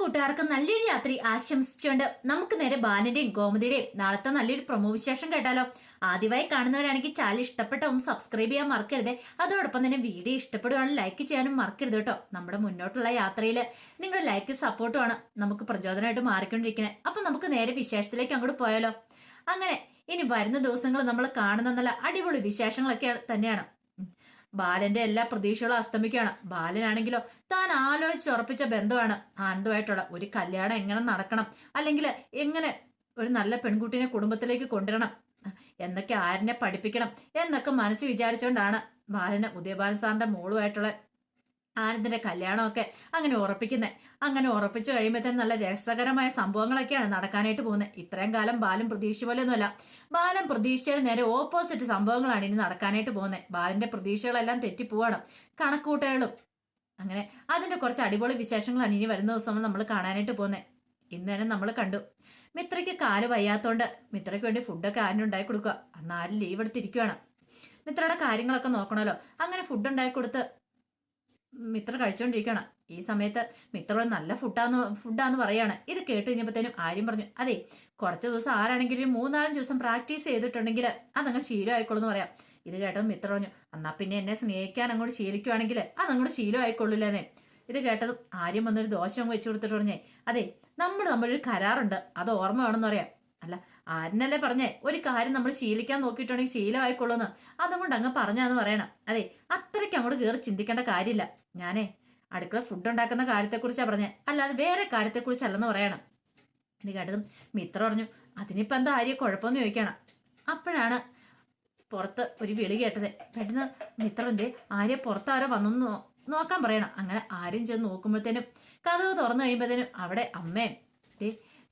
കൂട്ടുകാർക്ക് നല്ലൊരു രാത്രി ആശംസിച്ചുകൊണ്ട് നമുക്ക് നേരെ ബാലന്റെയും ഗോമതിയുടെയും നാളത്തെ നല്ലൊരു പ്രൊമോ വിശേഷം കേട്ടാലോ. ആദ്യമായി കാണുന്നവരാണെങ്കിൽ ചാനൽ ഇഷ്ടപ്പെട്ട ഒന്ന് സബ്സ്ക്രൈബ് ചെയ്യാൻ മറക്കരുത്. അതോടൊപ്പം തന്നെ വീഡിയോ ഇഷ്ടപ്പെടുകയാണെങ്കിൽ ലൈക്ക് ചെയ്യാനും മറക്കരുത് കേട്ടോ. നമ്മുടെ മുന്നോട്ടുള്ള യാത്രയിൽ നിങ്ങളുടെ ലൈക്ക് സപ്പോർട്ടുമാണ് നമുക്ക് പ്രചോദനമായിട്ട് മാറിക്കൊണ്ടിരിക്കുന്നത് അപ്പൊ നമുക്ക് നേരെ വിശേഷത്തിലേക്ക് അങ്ങോട്ട് പോയാലോ. അങ്ങനെ ഇനി വരുന്ന ദിവസങ്ങൾ നമ്മൾ കാണുന്ന നല്ല അടിപൊളി വിശേഷങ്ങളൊക്കെ തന്നെയാണ്. ബാലന്റെ എല്ലാ പ്രതീക്ഷകളും അസ്തമിക്കുകയാണ്. ബാലനാണെങ്കിലോ താൻ ആലോചിച്ച് ഉറപ്പിച്ച ബന്ധമാണ് ആനന്ദമായിട്ടുള്ള. ഒരു കല്യാണം എങ്ങനെ നടക്കണം? അല്ലെങ്കിൽ എങ്ങനെ ഒരു നല്ല പെൺകുട്ടീനെ കുടുംബത്തിലേക്ക് കൊണ്ടുവരണം? എന്നൊക്കെ ആരിനെ പഠിപ്പിക്കണം എന്നൊക്കെ മനസ്സ് വിചാരിച്ചുകൊണ്ടാണ് ബാലന് ഉദയബാലൻ സാറിന്റെ മോളുമായിട്ടുള്ള ആനന്ദിന്റെ കല്യാണമൊക്കെ അങ്ങനെ ഉറപ്പിക്കുന്നത് അങ്ങനെ ഉറപ്പിച്ചു കഴിയുമ്പോഴത്തേനും നല്ല രസകരമായ സംഭവങ്ങളൊക്കെയാണ് നടക്കാനായിട്ട് പോകുന്നത്. ഇത്രയും കാലം ബാലൻ പ്രതീക്ഷ പോലെയൊന്നുമല്ല. ബാലൻ പ്രതീക്ഷയുടെ നേരെ ഓപ്പോസിറ്റ് സംഭവങ്ങളാണ് ഇനി നടക്കാനായിട്ട് പോകുന്നത്. ബാലന്റെ പ്രതീക്ഷകളെല്ലാം തെറ്റിപ്പോവാണ് കണക്കൂട്ടലുകളും അങ്ങനെ അതിന്റെ കുറച്ച് അടിപൊളി വിശേഷങ്ങളാണ് ഇനി വരുന്ന ദിവസം നമ്മൾ കാണാനായിട്ട് പോകുന്നത്. ഇന്ന് തന്നെ നമ്മൾ കണ്ടു. മിത്രയ്ക്ക് കാൽ വയ്യാത്തോണ്ട് മിത്രയ്ക്ക് വേണ്ടി ഫുഡൊക്കെ ആരും ഉണ്ടാക്കി കൊടുക്കുക. അന്ന് ആരും ലീവ് എടുത്തിരിക്കുവാണ്. മിത്രയുടെ കാര്യങ്ങളൊക്കെ നോക്കണമല്ലോ. അങ്ങനെ ഫുഡ് ഉണ്ടാക്കി കൊടുത്ത് മിത്ര കഴിച്ചോണ്ടിരിക്കണം. ഈ സമയത്ത് മിത്രയോട് നല്ല ഫുഡാന്ന് ഫുഡാന്ന് പറയാണ്. ഇത് കേട്ട് കഴിഞ്ഞപ്പോഴത്തേനും ആര്യം പറഞ്ഞു അതെ കുറച്ച് ദിവസം ആരാണെങ്കിലും മൂന്നാലഞ്ച് ദിവസം പ്രാക്ടീസ് ചെയ്തിട്ടുണ്ടെങ്കിൽ അതങ്ങ് ശീലമായിക്കോളൂ എന്ന് പറയാം. ഇത് കേട്ടത് മിത്ര പറഞ്ഞു എന്നാ പിന്നെ എന്നെ സ്നേഹിക്കാൻ അങ്ങോട്ട് ശീലിക്കുവാണെങ്കിൽ അതങ്ങോട്ട് ശീലമായിക്കൊള്ളില്ലെന്നേ. ഇത് കേട്ടതും ആര്യം വന്നൊരു ദോഷം വെച്ചു കൊടുത്തിട്ട് പറഞ്ഞേ അതെ നമ്മൾ തമ്മിലൊരു കരാറുണ്ട്. അത് ഓർമ്മ വേണമെന്ന് പറയാം. അല്ല ആരനല്ലേ പറഞ്ഞേ? ഒരു കാര്യം നമ്മൾ ശീലിക്കാൻ നോക്കിയിട്ടുണ്ടെങ്കിൽ ശീലമായിക്കൊള്ളുന്നു. അതുകൊണ്ട് അങ്ങ് പറഞ്ഞാന്ന് പറയണം. അതെ അത്രയ്ക്ക് അങ്ങോട്ട് കയറി ചിന്തിക്കേണ്ട കാര്യമില്ല. ഞാനേ അടുക്കള ഫുഡ് ഉണ്ടാക്കുന്ന കാര്യത്തെക്കുറിച്ചാണ് പറഞ്ഞേ. അല്ലാതെ വേറെ കാര്യത്തെക്കുറിച്ചല്ലെന്ന് പറയണം. ഇത് കേട്ടതും മിത്ര പറഞ്ഞു അതിനിപ്പോൾ എന്താ ആര്യ കുഴപ്പമെന്ന് ചോദിക്കണം. അപ്പോഴാണ് പുറത്ത് ഒരു വിളി കേട്ടത്. പെട്ടെന്ന് മിത്രന്റെ ആര്യ പുറത്താരോ വന്നു നോക്കാൻ പറയണം. അങ്ങനെ ആരും ചെന്ന് നോക്കുമ്പോഴത്തേനും കഥവ് തുറന്നു കഴിയുമ്പോഴത്തേനും അവിടെ അമ്മയും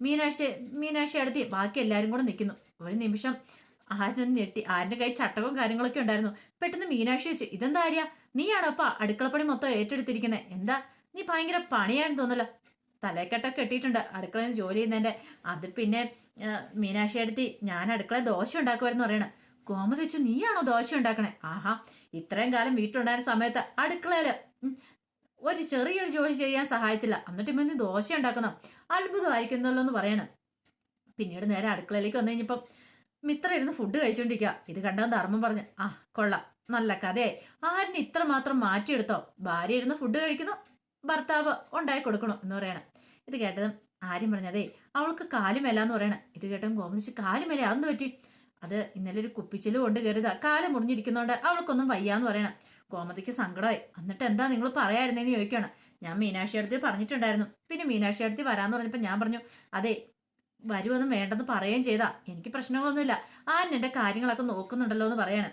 മീനാക്ഷി മീനാക്ഷി അടുത്ത് ബാക്കി എല്ലാവരും കൂടെ നിൽക്കുന്നു ഒരു നിമിഷം ആരും ഞെട്ടി. ആരുടെ കൈ ചട്ടവും കാര്യങ്ങളൊക്കെ ഉണ്ടായിരുന്നു? പെട്ടെന്ന് മീനാക്ഷി വെച്ച് ഇതെന്താ ആര്യ? നീയാണോ അപ്പ അടുക്കളപ്പണി മൊത്തം ഏറ്റെടുത്തിരിക്കുന്നത് എന്താ? നീ ഭയങ്കര പണിയാണെന്ന് തോന്നല്ലോ തലക്കെട്ടൊക്കെ കെട്ടിയിട്ടുണ്ട്. അടുക്കളയിൽ നിന്ന് ജോലി ചെയ്യുന്നതിന്റെ അത് പിന്നെ മീനാക്ഷി അടുത്ത് ഞാൻ അടുക്കള ദോശ ഉണ്ടാക്കുമായിരുന്നു പറയണേ. കോമ വെച്ചു നീയാണോ ദോശ ഉണ്ടാക്കണേ? ആഹാ ഇത്രയും കാലം വീട്ടിലുണ്ടായിരുന്ന സമയത്ത് അടുക്കളയിൽ ഉം, ഒരു ചെറിയൊരു ജോലി ചെയ്യാൻ സഹായിച്ചില്ല. എന്നിട്ട് ഇമ്മ നീ ദോശ ഉണ്ടാക്കണം അത്ഭുതമായിരിക്കുന്നല്ലോ എന്ന് പറയണം. പിന്നീട് നേരെ അടുക്കളയിലേക്ക് വന്നു കഴിഞ്ഞപ്പം മിത്ര ഇരുന്ന് ഫുഡ് കഴിച്ചുകൊണ്ടിരിക്കുക ഇത് കണ്ടവൻ ധർമ്മം പറഞ്ഞു ആ കൊള്ളാം. നല്ല കഥയായി. ആരിനെ ഇത്ര മാത്രം മാറ്റിയെടുത്തോ? ഭാര്യ ഇരുന്ന് ഫുഡ് കഴിക്കുന്നു ഭർത്താവ് ഉണ്ടായി കൊടുക്കണോ? എന്ന് പറയണം. ഇത് കേട്ടതും ആര്യം പറഞ്ഞതേ അവൾക്ക് കാലുമേല എന്ന് പറയണം. ഇത് കേട്ടതും ഗോമതിച്ച് കാലുമേല? അതെന്ന് പറ്റി? അത് ഇന്നലെ ഒരു കുപ്പിച്ചിൽ കൊണ്ട് കയറിയതാ. കാലം മുറിഞ്ഞിരിക്കുന്നതുകൊണ്ട് അവൾക്കൊന്നും വയ്യാന്ന് പറയണം. ഗോമതിക്ക് സങ്കടമായി. എന്നിട്ട് എന്താ നിങ്ങൾ പറയായിരുന്നേന്ന് ചോദിക്കുകയാണ്. ഞാൻ മീനാക്ഷി അടുത്ത് പറഞ്ഞിട്ടുണ്ടായിരുന്നു. പിന്നെ മീനാക്ഷി അടുത്ത് വരാന്ന് പറഞ്ഞപ്പോൾ ഞാൻ പറഞ്ഞു അതെ വരുമെന്നും വേണ്ടെന്ന് പറയുകയും ചെയ്താ. എനിക്ക് പ്രശ്നങ്ങളൊന്നുമില്ല. ആ എന്റെ കാര്യങ്ങളൊക്കെ നോക്കുന്നുണ്ടല്ലോ എന്ന് പറയാണ്.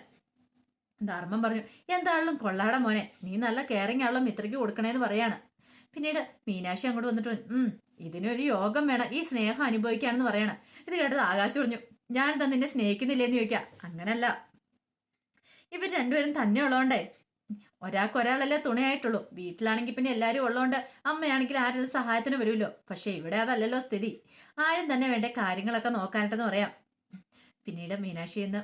ധർമ്മം പറഞ്ഞു എന്താണെങ്കിലും കൊള്ളാട മോനെ. നീ നല്ല കെയറിങ് ആണല്ലോ മിത്രയ്ക്ക് കൊടുക്കണേന്ന് പറയാണ്. പിന്നീട് മീനാക്ഷി അങ്ങോട്ട് വന്നിട്ട് ഉം ഇതിനൊരു യോഗം വേണം. ഈ സ്നേഹം അനുഭവിക്കാണെന്ന് പറയണം. ഇത് കേട്ടത് ആകാശ് പറഞ്ഞു ഞാൻ തന്നെ നിന്നെ സ്നേഹിക്കുന്നില്ലേന്ന് ചോദിക്കാം അങ്ങനല്ല. ഇവർ രണ്ടുപേരും തന്നെ ഉള്ളതുകൊണ്ടേ ഒരാൾക്ക് ഒരാളല്ലേ തുണയായിട്ടുള്ളൂ. വീട്ടിലാണെങ്കിൽ പിന്നെ എല്ലാവരും ഉള്ളതുകൊണ്ട് അമ്മയാണെങ്കിൽ ആരെങ്കിലും സഹായത്തിന് വരുമല്ലോ. പക്ഷെ ഇവിടെ അതല്ലല്ലോ സ്ഥിതി. ആരും തന്നെ വേണ്ട കാര്യങ്ങളൊക്കെ നോക്കാനായിട്ടെന്ന് പറയാം. പിന്നീട് മീനാക്ഷി എന്ന്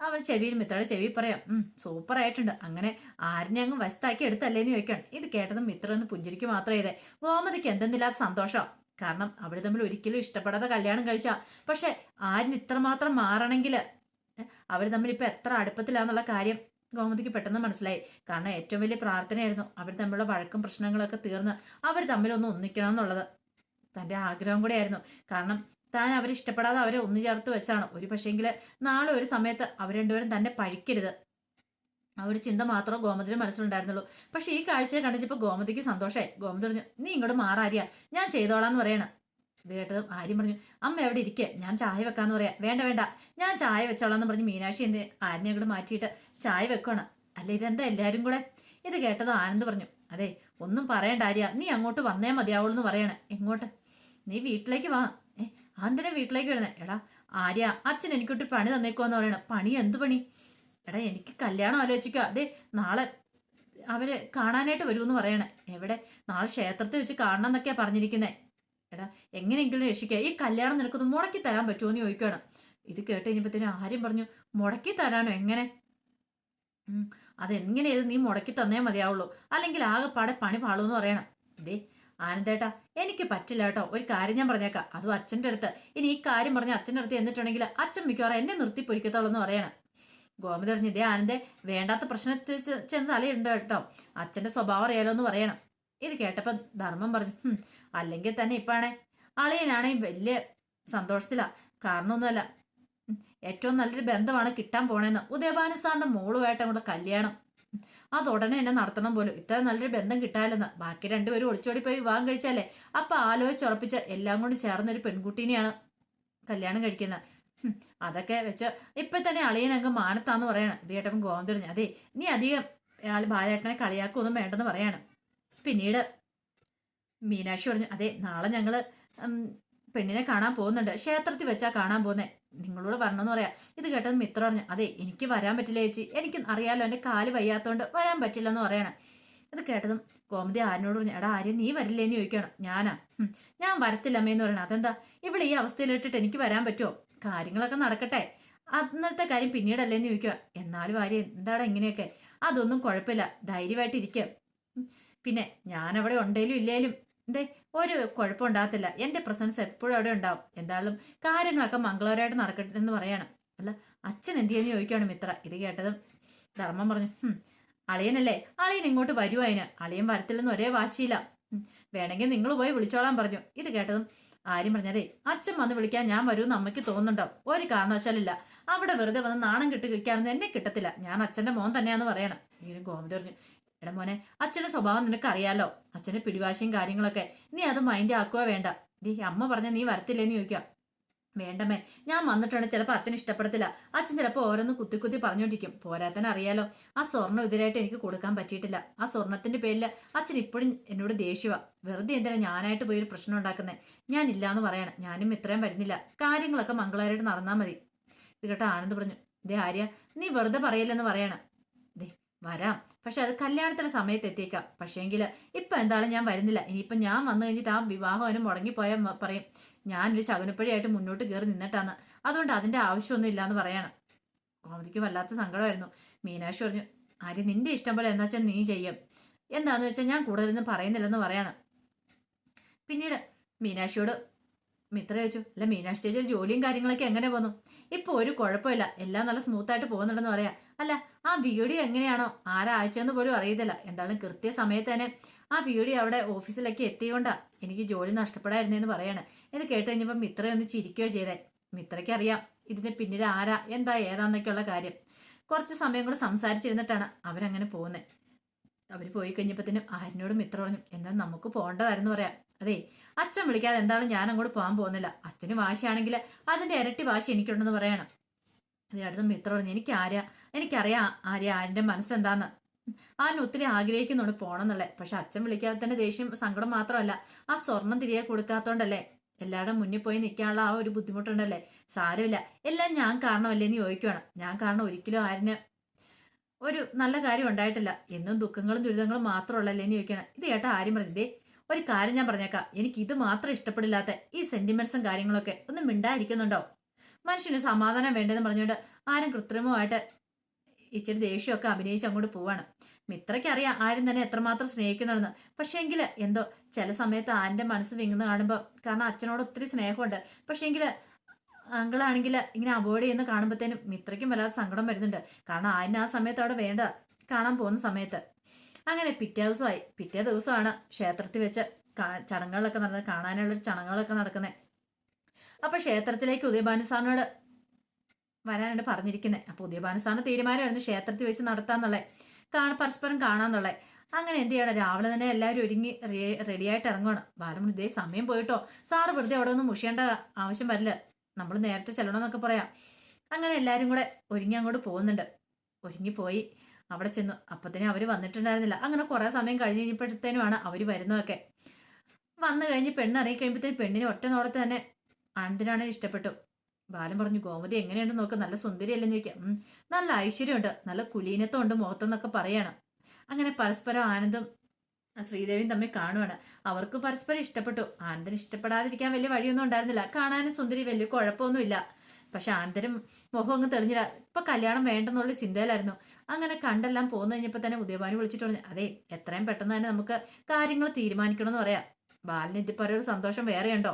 അവൾ ചെവിയിൽ മിത്രയുടെ ചെവി പറയാം. ഉം സൂപ്പർ ആയിട്ടുണ്ട്. അങ്ങനെ ആരിനെ അങ്ങ് വശത്താക്കി എടുത്തല്ലേന്ന് ചോദിക്കണം. ഇത് കേട്ടതും മിത്ര ഒന്ന് പുഞ്ചിരിക്ക് മാത്രം ചെയ്തേ. ഗോമതിക്ക് എന്തെന്നില്ലാത്ത സന്തോഷം. കാരണം അവർ തമ്മിൽ ഒരിക്കലും ഇഷ്ടപ്പെടാതെ കല്യാണം കഴിച്ച. പക്ഷെ ആരിന് ഇത്രമാത്രം മാറണമെങ്കിൽ അവർ തമ്മിൽ ഇപ്പൊ എത്ര അടുപ്പത്തിലാന്നുള്ള കാര്യം ഗോമതിക്ക് പെട്ടെന്ന് മനസ്സിലായി. കാരണം ഏറ്റവും വലിയ പ്രാർത്ഥനയായിരുന്നു. അവർ തമ്മിലുള്ള വഴക്കും പ്രശ്നങ്ങളൊക്കെ തീർന്ന് അവർ തമ്മിലൊന്ന് ഒന്നിക്കണം എന്നുള്ളത്. തന്റെ ആഗ്രഹം കൂടെയായിരുന്നു. കാരണം താൻ അവരെ ഇഷ്ടപ്പെടാതെ അവരെ ഒന്നു ചേർത്ത് വെച്ചാണ്. ഒരു പക്ഷേങ്കിൽ നാളെ ഒരു സമയത്ത് അവർ രണ്ടുപേരും തന്നെ പഴിക്കരുത്. ആ ഒരു ചിന്ത മാത്രമേ ഗോമതിന് മനസ്സിലുണ്ടായിരുന്നുള്ളൂ. പക്ഷെ ഈ കാഴ്ചയെ കണ്ടിച്ചപ്പോൾ ഗോമതിക്ക് സന്തോഷമായി. ഗോമതി പറഞ്ഞു നീ ഇങ്ങോട്ട് മാറാരിയ ഞാൻ ചെയ്തോളാന്ന് പറയണം. ഇത് കേട്ടത് ആര്യം പറഞ്ഞു അമ്മ എവിടെ ഇരിക്കേ? ഞാൻ ചായ വെക്കാന്ന് പറയാം. വേണ്ട വേണ്ട. ഞാൻ ചായ വെച്ചോളാം എന്ന് പറഞ്ഞ് മീനാക്ഷി എന്ത് ആരിനെ അങ്ങോട്ട് മാറ്റിയിട്ട് ചായ വെക്കണം അല്ല ഇതെന്താ എല്ലാരും കൂടെ? ഇത് കേട്ടത് ആനന്ദ് പറഞ്ഞു അതെ ഒന്നും പറയണ്ട ആര്യ നീ അങ്ങോട്ട് വന്നേ മതിയാവുള്ളൂ എന്ന് പറയണേ. എങ്ങോട്ട്? നീ വീട്ടിലേക്ക് വാ. ഏ ആന്തിനെ വീട്ടിലേക്ക് വരുന്നേ എടാ ആര്യ അച്ഛൻ എനിക്കൊട്ട് പണി തന്നേക്കുവാന്ന് പറയണ. പണി? എന്ത് പണി? എടാ എനിക്ക് കല്യാണം ആലോചിക്കുക. അതെ നാളെ അവർ കാണാനായിട്ട് വരുമെന്ന് പറയണേ. എവിടെ? നാളെ ക്ഷേത്രത്തിൽ വെച്ച് കാണണം എന്നൊക്കെയാ പറഞ്ഞിരിക്കുന്നേ. എടാ എങ്ങനെയെങ്കിലും രക്ഷിക്കുക ഈ കല്യാണം നിനക്കൊന്ന് മുടക്കി തരാൻ പറ്റുമോ? എന്ന് ചോദിക്കുകയാണ് ഇത് കേട്ട് കഴിഞ്ഞപ്പോഴത്തേനും ആര്യം പറഞ്ഞു മുടക്കി തരാനോ? എങ്ങനെ? ഉം, അതെങ്ങനെയായാലും നീ മുടക്കി തന്നേ മതിയാവുള്ളൂ. അല്ലെങ്കിൽ ആകെ പാടെ പണി പാളൂന്ന് പറയണം. ദേ ആനന്ദേട്ടാ എനിക്ക് പറ്റില്ല കേട്ടോ. ഒരു കാര്യം ഞാൻ പറഞ്ഞേക്കാം. അതും അച്ഛന്റെ അടുത്ത്. ഇനി ഈ കാര്യം പറഞ്ഞ അച്ഛന്റെ അടുത്ത് എന്നിട്ടുണ്ടെങ്കിൽ അച്ഛൻ മിക്കവാറും എന്നെ നിർത്തി പൊരിക്കത്തോളൂ എന്ന് പറയണം. ഗോമതി പറഞ്ഞു ഇതേ ആനന്ദേ വേണ്ടാത്ത പ്രശ്നത്തിൽ ചെന്ന് തലയുണ്ട് കേട്ടോ. അച്ഛന്റെ സ്വഭാവം അറിയാലോ എന്ന് പറയണം. ഇത് കേട്ടപ്പോൾ ധർമ്മം പറഞ്ഞു അല്ലെങ്കിൽ തന്നെ ഇപ്പാണേ. അളിയനാണെങ്കിൽ വലിയ സന്തോഷത്തിലാണ് കാരണമൊന്നുമല്ല. ഏറ്റവും നല്ലൊരു ബന്ധമാണ് കിട്ടാൻ പോണേന്ന്. ഉദയഭാനു സാറിന്റെ മോളുമായിട്ട് അങ്ങോട്ട് കല്യാണം. അത് ഉടനെ എന്നെ നടത്തണം പോലും. ഇത്ര നല്ലൊരു ബന്ധം കിട്ടാലെന്ന് ബാക്കി രണ്ടുപേരും ഒളിച്ചോടി പോയി വിവാഹം കഴിച്ചാലേ. അപ്പൊ ആലോചിച്ചുറപ്പിച്ച് എല്ലാം കൊണ്ട് ചേർന്നൊരു പെൺകുട്ടീനെയാണ് കല്യാണം കഴിക്കുന്നത്. അതൊക്കെ വെച്ച് ഇപ്പൊ തന്നെ അളിയനങ്ങ് മാനത്താന്ന് പറയണം. ഇത് കേട്ടപ്പം ഗോവന്തിരിഞ്ഞു അതെ നീ അധികം ബാലേട്ടനെ കളിയാക്കൊന്നും വേണ്ടെന്ന് പറയാണ്. പിന്നീട് മീനാക്ഷി പറഞ്ഞു അതെ നാളെ ഞങ്ങൾ പെണ്ണിനെ കാണാൻ പോകുന്നുണ്ട്. ക്ഷേത്രത്തിൽ വെച്ചാ കാണാൻ പോകുന്നേ. നിങ്ങളോട് പറഞ്ഞെന്ന് പറയാ. ഇത് കേട്ടത് മിത്ര പറഞ്ഞു അതെ എനിക്ക് വരാൻ പറ്റില്ല ചേച്ചി. എനിക്ക് അറിയാലോ എന്റെ കാൽ വയ്യാത്തോണ്ട് വരാൻ പറ്റില്ല എന്ന് പറയണം. ഇത് കേട്ടതും കോമതി ആരിനോട് പറഞ്ഞു എടാ ആര്യ നീ വരില്ലേന്ന് ചോദിക്കണം. ഞാനാ. ഞാൻ വരത്തില്ലമ്മേ എന്ന് പറയണം. അതെന്താ? ഇവിടെ ഈ അവസ്ഥയിലിട്ടിട്ട് എനിക്ക് വരാൻ പറ്റുമോ കാര്യങ്ങളൊക്കെ നടക്കട്ടെ. അന്നത്തെ കാര്യം പിന്നീടല്ലേ എന്ന് ചോദിക്കുക എന്നാലും ആര്യ എന്താടാ ഇങ്ങനെയൊക്കെ? അതൊന്നും കുഴപ്പമില്ല. ധൈര്യമായിട്ടിരിക്കുക പിന്നെ ഞാനവിടെ ഉണ്ടെങ്കിലും ഇല്ലേലും എന്തേ ഒരു കുഴപ്പമുണ്ടാകത്തില്ല എന്റെ പ്രസൻസ് എപ്പോഴും അവിടെ ഉണ്ടാവും. എന്തായാലും കാര്യങ്ങളൊക്കെ മംഗളവരായിട്ട് നടക്കട്ടെ എന്ന് പറയണം. അല്ല അച്ഛൻ എന്ത് ചെയ്യുന്നു ചോദിക്കുകയാണ് മിത്ര. ഇത് കേട്ടതും ധർമ്മം പറഞ്ഞു "ഹും, അളിയനല്ലേ? അളിയൻ ഇങ്ങോട്ട് വരുവാ അതിന്? അളിയൻ വരത്തില്ലെന്ന് ഒരേ വാശിയില്ല. വേണമെങ്കിൽ നിങ്ങൾ പോയി വിളിച്ചോളാൻ പറഞ്ഞു. ഇത് കേട്ടതും ആര്യം പറഞ്ഞതേ അച്ഛൻ വന്ന് വിളിക്കാൻ ഞാൻ വരുമെന്ന് അമ്മയ്ക്ക് തോന്നുന്നുണ്ടോ ഒരു കാരണവശാലില്ല. അവിടെ വെറുതെ വന്ന് നാണം കിട്ടി കഴിക്കാണെന്ന് എന്നെ കിട്ടത്തില്ല. ഞാൻ അച്ഛന്റെ മോൻ തന്നെയാന്ന് പറയണം. ഇങ്ങനെ ഗോമതി പറഞ്ഞു എടാ മോനെ അച്ഛന്റെ സ്വഭാവം നിനക്കറിയാലോ? അച്ഛന്റെ പിടിവാശിയും കാര്യങ്ങളൊക്കെ. നീ അത് മൈൻഡ് ആക്കുക വേണ്ട. ദീ അമ്മ പറഞ്ഞ നീ വരത്തില്ലേന്ന് ചോദിക്കാം. വേണ്ടമേ ഞാൻ വന്നിട്ടുണ്ട് ചിലപ്പോൾ അച്ഛൻ ഇഷ്ടപ്പെടത്തില്ല. അച്ഛൻ ചിലപ്പോൾ ഓരോന്ന് കുത്തി കുത്തി പറഞ്ഞോണ്ടിരിക്കും. പോരാത്തന്നെ അറിയാലോ ആ സ്വർണം ഇതിലായിട്ട് എനിക്ക് കൊടുക്കാൻ പറ്റിയിട്ടില്ല. ആ സ്വർണത്തിന്റെ പേരിൽ അച്ഛൻ ഇപ്പോഴും എന്നോട് ദേഷ്യവ. വെറുതെ എന്തിനാ ഞാനായിട്ട് പോയി ഒരു പ്രശ്നം ഉണ്ടാക്കുന്നത് ഞാൻ ഇല്ലാന്ന് പറയണം. ഞാനും ഇത്രയും വരുന്നില്ല. കാര്യങ്ങളൊക്കെ മംഗളമായിട്ട് നടന്നാൽ മതി. ഇത് കേട്ടോ ആനന്ദ് പറഞ്ഞു. ഇതേ ആര്യ നീ വെറുതെ പറയില്ലെന്ന് പറയണം. വരാം. പക്ഷെ അത് കല്യാണത്തിന്റെ സമയത്ത് എത്തിയേക്കാം. പക്ഷേങ്കിൽ ഇപ്പൊ എന്താണ് ഞാൻ വരുന്നില്ല. ഇനിയിപ്പൊ ഞാൻ വന്നു കഴിഞ്ഞിട്ട് ആ വിവാഹം അവന് മുടങ്ങിപ്പോയാൽ പറയും. ഞാനൊരു ശകുനപ്പഴിയായിട്ട് മുന്നോട്ട് കയറി നിന്നിട്ടാന്ന്. അതുകൊണ്ട് അതിന്റെ ആവശ്യമൊന്നും ഇല്ലാന്ന് പറയണം. കോമതിക്ക് വല്ലാത്ത സങ്കടമായിരുന്നു. മീനാക്ഷി പറഞ്ഞു ആര്യ നിന്റെ ഇഷ്ടം പോലെ എന്താ വെച്ചാൽ നീ ചെയ്യും. എന്താന്ന് വെച്ചാൽ ഞാൻ കൂടുതലൊന്നും പറയുന്നില്ലെന്ന് പറയണം. പിന്നീട് മീനാക്ഷിയോട് മിത്ര ചോദിച്ചു അല്ല മീനാക്ഷി ചേച്ചി ജോലിയും കാര്യങ്ങളൊക്കെ എങ്ങനെ പോന്നു? ഇപ്പൊ ഒരു കുഴപ്പമില്ല. എല്ലാം നല്ല സ്മൂത്തായിട്ട് പോകുന്നുണ്ടെന്ന് പറയാം. അല്ല ആ വീഡിയോ എങ്ങനെയാണോ? ആരാ അയച്ചതെന്ന് പോലും അറിയത്തില്ല. എന്തായാലും കൃത്യ സമയത്ത് തന്നെ ആ വീഡിയോ അവിടെ ഓഫീസിലേക്ക് എത്തിയോണ്ടാ എനിക്ക് ജോലി നഷ്ടപ്പെടായിരുന്നെന്ന് പറയാണ്. ഇത് കേട്ട് കഴിഞ്ഞപ്പോൾ മിത്ര ഒന്ന് ചിരിക്കുകയോ ചെയ്തേ. മിത്രയ്ക്ക് അറിയാം ഇതിന്റെ പിന്നിൽ ആരാ എന്താ ഏതാന്നൊക്കെയുള്ള കാര്യം. കുറച്ച് സമയം കൂടെ സംസാരിച്ചിരുന്നിട്ടാണ് അവരങ്ങനെ പോകുന്നത് അവർ പോയി കഴിഞ്ഞപ്പോഴത്തേനും ആരിനോട് മിത്ര പറഞ്ഞു എന്താ നമുക്ക് പോകേണ്ടതായിരുന്നു പറയാം. അതെ അച്ഛൻ വിളിക്കാതെ എന്താണ് ഞാൻ അങ്ങോട്ട് പോകാൻ പോകുന്നില്ല. അച്ഛന് വാശിയാണെങ്കിൽ അതിന്റെ ഇരട്ടി വാശി എനിക്കുണ്ടെന്ന് പറയണം. അതിനടുത്ത് മിത്ര പറഞ്ഞു എനിക്ക് ആര്യ എനിക്കറിയാം ആര്യ ആരിന്റെ മനസ്സെന്താന്ന്. ആൻ ഒത്തിരി ആഗ്രഹിക്കുന്നുണ്ട് പോണെന്നുള്ളത് പക്ഷെ അച്ഛൻ വിളിക്കാതെ തന്നെ ദേഷ്യം സങ്കടം മാത്രമല്ല. ആ സ്വർണം തിരികെ കൊടുക്കാത്തോണ്ടല്ലേ. എല്ലാവരുടെ മുന്നിൽ പോയി നിൽക്കാനുള്ള ആ ഒരു ബുദ്ധിമുട്ടുണ്ടല്ലേ. സാരമില്ല. എല്ലാം ഞാൻ കാരണമല്ലേ എന്ന് ചോദിക്കുവാണ്. ഞാൻ കാരണം ഒരിക്കലും ആരിന് ഒരു നല്ല കാര്യം ഉണ്ടായിട്ടില്ല. എന്നും ദുഃഖങ്ങളും ദുരിതങ്ങളും മാത്രമുള്ളല്ലേ എന്ന് ചോദിക്കണം ഇത് കേട്ട ആര്യം പറഞ്ഞതേ ഒരു കാര്യം ഞാൻ പറഞ്ഞേക്കാം. എനിക്ക് ഇത് മാത്രം ഇഷ്ടപ്പെടില്ലാത്ത ഈ സെന്റിമെന്റ്സും കാര്യങ്ങളൊക്കെ ഒന്ന് മിണ്ടായിരിക്കുന്നുണ്ടോ മനുഷ്യന് സമാധാനം വേണ്ടെന്ന് പറഞ്ഞുകൊണ്ട് ആരും കൃത്രിമമായിട്ട് ഇച്ചിരി ദേഷ്യമൊക്കെ അഭിനയിച്ച് അങ്ങോട്ട് പോവാണ്. മിത്രയ്ക്ക് അറിയാം ആരും തന്നെ എത്രമാത്രം സ്നേഹിക്കുന്നുണ്ടെന്ന്. പക്ഷേങ്കിൽ എന്തോ ചില സമയത്ത് ആന്റെ മനസ്സ് വിങ്ങുന്ന കാണുമ്പോൾ കാരണം അച്ഛനോട് ഒത്തിരി സ്നേഹമുണ്ട്. പക്ഷേങ്കിൽ അങ്കിളാണെങ്കിൽ ഇങ്ങനെ അവോയ്ഡ് ചെയ്യുന്ന കാണുമ്പോഴത്തേനും മിത്രയ്ക്കും വല്ലാതെ സങ്കടം വരുന്നുണ്ട്. കാരണം ആരിന് ആ സമയത്ത് അവിടെ വേണ്ട കാണാൻ പോകുന്ന സമയത്ത്. അങ്ങനെ പിറ്റേ ദിവസമായി. പിറ്റേ ദിവസമാണ് ക്ഷേത്രത്തിൽ വെച്ച് ചടങ്ങുകളൊക്കെ നടന്നത് കാണാനുള്ള ചടങ്ങുകളൊക്കെ നടക്കുന്നത് അപ്പൊ ക്ഷേത്രത്തിലേക്ക് ഉദയഭാനു സാറിനോട് വരാനാണ് പറഞ്ഞിരിക്കുന്നത് അപ്പൊ ഉദയഭാനു സാറിന് തീരുമാനമായിരുന്നു ക്ഷേത്രത്തിൽ വെച്ച് നടത്താന്നുള്ളത് കാണ പരസ്പരം കാണാന്നുള്ളത് അങ്ങനെ എന്ത് ചെയ്യണം? രാവിലെ തന്നെ എല്ലാവരും ഒരുങ്ങി റെഡിയായിട്ട് ഇറങ്ങണം ബാലമുനി ഇതേ സമയം പോയിട്ടോ. സാറ് വെറുതെ അവിടെ ഒന്നും മുഷിയേണ്ട ആവശ്യം വരില്ല. നമ്മൾ നേരത്തെ ചെല്ലണമെന്നൊക്കെ പറയാം. അങ്ങനെ എല്ലാവരും കൂടെ ഒരുങ്ങി അങ്ങോട്ട് പോകുന്നുണ്ട്. ഒരുങ്ങി പോയി. അവിടെ ചെന്നു. അപ്പത്തേനും അവർ വന്നിട്ടുണ്ടായിരുന്നില്ല. അങ്ങനെ കുറേ സമയം കഴിഞ്ഞ് കഴിഞ്ഞപ്പോഴത്തേനുമാണ് അവർ വരുന്നതൊക്കെ. വന്നു കഴിഞ്ഞ് പെണ്ണ് ഇറങ്ങി കഴിയുമ്പോഴത്തേനും പെണ്ണിനെ ഒറ്റ നോടത്ത് തന്നെ ആനന്ദിനാണ് ഇഷ്ടപ്പെട്ടു. ബാലൻ പറഞ്ഞു ഗോമതി എങ്ങനെയുണ്ട് നോക്ക് നല്ല സുന്ദരിയല്ലെന്ന് ചോദിക്കാം "ഉം, നല്ല ഐശ്വര്യമുണ്ട് നല്ല കുലീനത്വം ഉണ്ട് മുഖത്തെന്നൊക്കെ പറയണം. അങ്ങനെ പരസ്പരം ആനന്ദം ശ്രീദേവിയും തമ്മിൽ കാണുവാണ്. അവർക്ക് പരസ്പരം ഇഷ്ടപ്പെട്ടു. ആനന്ദൻ ഇഷ്ടപ്പെടാതിരിക്കാൻ വലിയ വഴിയൊന്നും ഉണ്ടായിരുന്നില്ല. കാണാനും സുന്ദരി വലിയ കുഴപ്പമൊന്നുമില്ല. പക്ഷെ ആനന്ദനും മുഖം അങ്ങ് തെളിഞ്ഞില്ല. ഇപ്പൊ കല്യാണം വേണ്ടെന്നുള്ള ചിന്തയിലായിരുന്നു. അങ്ങനെ കണ്ടെല്ലാം പോന്നു കഴിഞ്ഞപ്പോൾ തന്നെ ഉദയഭാനു വിളിച്ചിട്ട് പറഞ്ഞു അതെ എത്രയും പെട്ടെന്ന് തന്നെ നമുക്ക് കാര്യങ്ങൾ തീരുമാനിക്കണമെന്ന് പറയാം. ബാലിന് ഇതിപ്പോ ഒരു സന്തോഷം വേറെയുണ്ടോ?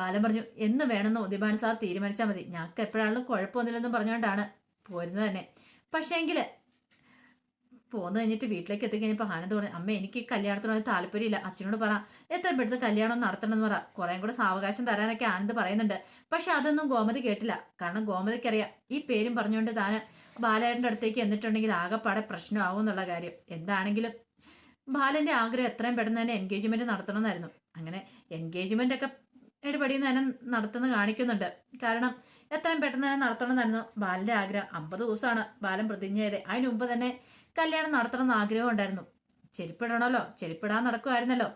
ബാലൻ പറഞ്ഞു എന്ന് വേണമെന്ന് ഉദിബാൻ സാർ തീരുമാനിച്ചാൽ മതി. ഞങ്ങൾക്ക് എപ്പോഴാണെങ്കിലും കുഴപ്പമൊന്നുമില്ലെന്നും പറഞ്ഞുകൊണ്ടാണ് പോരുന്നത് തന്നെ. പക്ഷേങ്കിൽ പോന്നു കഴിഞ്ഞിട്ട് വീട്ടിലേക്ക് എത്തിക്കഴിഞ്ഞപ്പോൾ ആനന്ദ് പറഞ്ഞു അമ്മ എനിക്ക് കല്യാണത്തിനോട് താല്പര്യമില്ല. അച്ഛനോട് പറ എത്ര പെട്ടെന്ന് കല്യാണം നടത്തണമെന്ന് പറ. കുറേ കൂടെ സാവകാശം തരാനൊക്കെ ആനന്ദ് പറയുന്നുണ്ട്. പക്ഷെ അതൊന്നും ഗോമതി കേട്ടില്ല. കാരണം ഗോമതിക്കറിയാം ഈ പേരും പറഞ്ഞുകൊണ്ട് താന് ബാലേട്ടന്റെ അടുത്തേക്ക് എന്നിട്ടുണ്ടെങ്കിൽ ആകെപ്പാടെ പ്രശ്നമാകും എന്നുള്ള കാര്യം. എന്താണെങ്കിലും ബാലന്റെ ആഗ്രഹം എത്രയും പെട്ടെന്ന് തന്നെ എൻഗേജ്മെന്റ് നടത്തണമെന്നായിരുന്നു. അങ്ങനെ എൻഗേജ്മെന്റ് ഒക്കെ ഇടപെടിയിൽ തന്നെ നടത്തുന്ന കാണിക്കുന്നുണ്ട്. കാരണം എത്രയും പെട്ടെന്ന് തന്നെ നടത്തണം എന്നായിരുന്നു ബാലന്റെ ആഗ്രഹം. അമ്പത് ദിവസമാണ് ബാലൻ പ്രതിജ്ഞ ചെയ്തത്. അതിന് മുമ്പ് തന്നെ കല്യാണം നടത്തണം എന്ന് ആഗ്രഹം ഉണ്ടായിരുന്നു. ചെരുപ്പിടണമല്ലോ. ചെരുപ്പിടാൻ നടക്കുമായിരുന്നല്ലോ.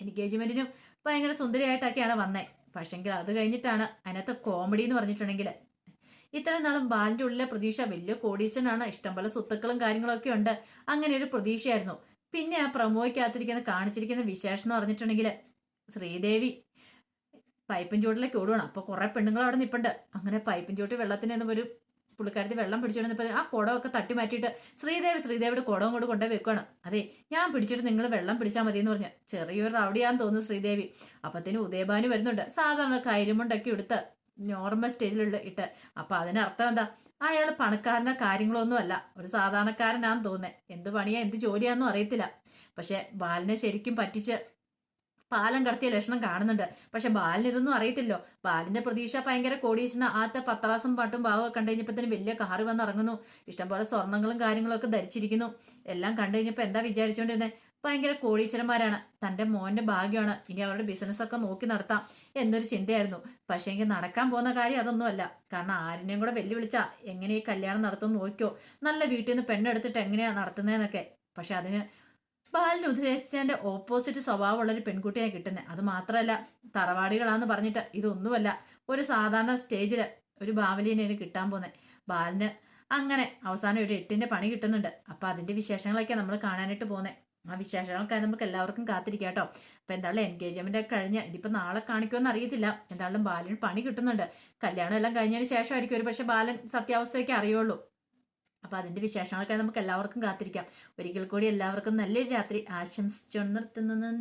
എൻഗേജ്മെന്റിനും ഭയങ്കര സുന്ദരിയായിട്ടൊക്കെയാണ് വന്നേ. പക്ഷെങ്കിൽ അത് കഴിഞ്ഞിട്ടാണ് അതിനകത്ത് കോമഡി എന്ന് പറഞ്ഞിട്ടുണ്ടെങ്കിൽ. ഇത്രയും നാളും ബാലിന്റെ ഉള്ളിലെ പ്രതീക്ഷ വലിയ കോടീശനാണ് ഇഷ്ടംപോലെ സ്വത്തുക്കളും കാര്യങ്ങളൊക്കെ ഉണ്ട്. അങ്ങനെ ഒരു പ്രതീക്ഷയായിരുന്നു. പിന്നെ ആ പ്രമോയ്ക്കകത്തിരിക്കുന്ന കാണിച്ചിരിക്കുന്ന വിശേഷം എന്ന് പറഞ്ഞിട്ടുണ്ടെങ്കിൽ ശ്രീദേവി പൈപ്പിൻ ചൂട്ടിലേക്ക് ഓടുകയാണ് അപ്പോൾ കുറേ പെണ്ണുങ്ങൾ അവിടെ നിൽപ്പുണ്ട് അങ്ങനെ പൈപ്പും ചൂട്ടി വെള്ളത്തിന് എന്നും ഒരു പുള്ളിക്കാരത്തി വെള്ളം പിടിച്ചോണ്ടിപ്പോൾ ആ കുടമൊക്കെ തട്ടി മാറ്റിയിട്ട് ശ്രീദേവി ശ്രീദേവിയുടെ കുടവും കൊണ്ട് കൊണ്ടുപോയി വെക്കുകയാണ് അതെ ഞാൻ പിടിച്ചിട്ട് നിങ്ങൾ വെള്ളം പിടിച്ചാൽ മതി എന്ന് പറഞ്ഞു ചെറിയൊരു റൗഡിയാന്ന് തോന്നുന്നു ശ്രീദേവി. അപ്പത്തിന് ഉദയഭാനു വരുന്നുണ്ട്. സാധാരണ കൈരുമുണ്ടൊക്കെ എടുത്ത് നോർമൽ സ്റ്റേജിലുള്ള ഇട്ട്. അപ്പൊ അതിനർത്ഥം എന്താ? അയാൾ പണക്കാരന്റെ കാര്യങ്ങളൊന്നും അല്ല. ഒരു സാധാരണക്കാരനാന്ന് തോന്നുന്നത് എന്ത് പണിയാ എന്ത് ജോലിയാന്നും അറിയത്തില്ല. പക്ഷെ ബാലിനെ ശരിക്കും പറ്റിച്ച് പാലം കടത്തിയ ലക്ഷണം കാണുന്നുണ്ട്. പക്ഷെ ബാലിന് ഇതൊന്നും അറിയത്തില്ലോ. ബാലിന്റെ പ്രതീക്ഷ ഭയങ്കര കോടീശന ആദ്യത്തെ പത്രാസം പാട്ടും ഭാവമൊക്കെ കണ്ടു കഴിഞ്ഞപ്പോൾ തന്നെ വലിയ കാറ് വന്നിറങ്ങുന്നു ഇഷ്ടംപോലെ സ്വർണങ്ങളും കാര്യങ്ങളും ഒക്കെ ധരിച്ചിരിക്കുന്നു. എല്ലാം കണ്ടു കഴിഞ്ഞപ്പോൾ എന്താ വിചാരിച്ചുകൊണ്ടിരുന്നത് ഭയങ്കര കോടീശ്വരന്മാരാണ്. തന്റെ മോന്റെ ഭാഗ്യമാണ്. ഇനി അവരുടെ ബിസിനസ് ഒക്കെ നോക്കി നടത്താം എന്നൊരു ചിന്തയായിരുന്നു. പക്ഷേ എനിക്ക് നടക്കാൻ പോകുന്ന കാര്യം അതൊന്നുമല്ല കാരണം ആരിനെയും കൂടെ വെല്ലുവിളിച്ചാ എങ്ങനെ ഈ കല്യാണം നടത്തുമെന്ന് നോക്കിയോ? നല്ല വീട്ടിൽ നിന്ന് പെണ്ണെടുത്തിട്ട് എങ്ങനെയാ നടത്തുന്നതെന്നൊക്കെ പക്ഷെ അതിന് ബാലിന് ഉദ്ദേശിച്ചതിന്റെ ഓപ്പോസിറ്റ് സ്വഭാവമുള്ള ഒരു പെൺകുട്ടിയെ കിട്ടുന്നത് അത് മാത്രമല്ല തറവാടികളാന്ന് പറഞ്ഞിട്ട് ഇതൊന്നുമല്ല. ഒരു സാധാരണ സ്റ്റേജിൽ ഒരു ബാവലിനെയാണ് കിട്ടാൻ പോകുന്നത് ബാലിന് അങ്ങനെ അവസാനം ഒരു എട്ടിന്റെ പണി കിട്ടുന്നുണ്ട്. അപ്പൊ അതിന്റെ വിശേഷങ്ങളൊക്കെ നമ്മൾ കാണാനായിട്ട് പോകുന്നത് ആ വിശേഷങ്ങൾക്കായി നമുക്ക് എല്ലാവർക്കും കാത്തിരിക്കാം കേട്ടോ. അപ്പൊ എന്തായാലും എൻഗേജ്മെന്റ് ഒക്കെ കഴിഞ്ഞ് ഇതിപ്പോ നാളെ കാണിക്കുമെന്ന് അറിയത്തില്ല. എന്തായാലും ബാലിന് പണി കിട്ടുന്നുണ്ട്. കല്യാണം എല്ലാം കഴിഞ്ഞതിന് ശേഷമായിരിക്കും ഒരു പക്ഷെ ബാലൻ സത്യാവസ്ഥയൊക്കെ അറിയുള്ളൂ. അപ്പൊ അതിന്റെ വിശേഷങ്ങളൊക്കെ നമുക്ക് എല്ലാവർക്കും കാത്തിരിക്കാം. ഒരിക്കൽ കൂടി എല്ലാവർക്കും നല്ലൊരു രാത്രി ആശംസിച്ചുകൊണ്ട് നിർത്തുന്നു.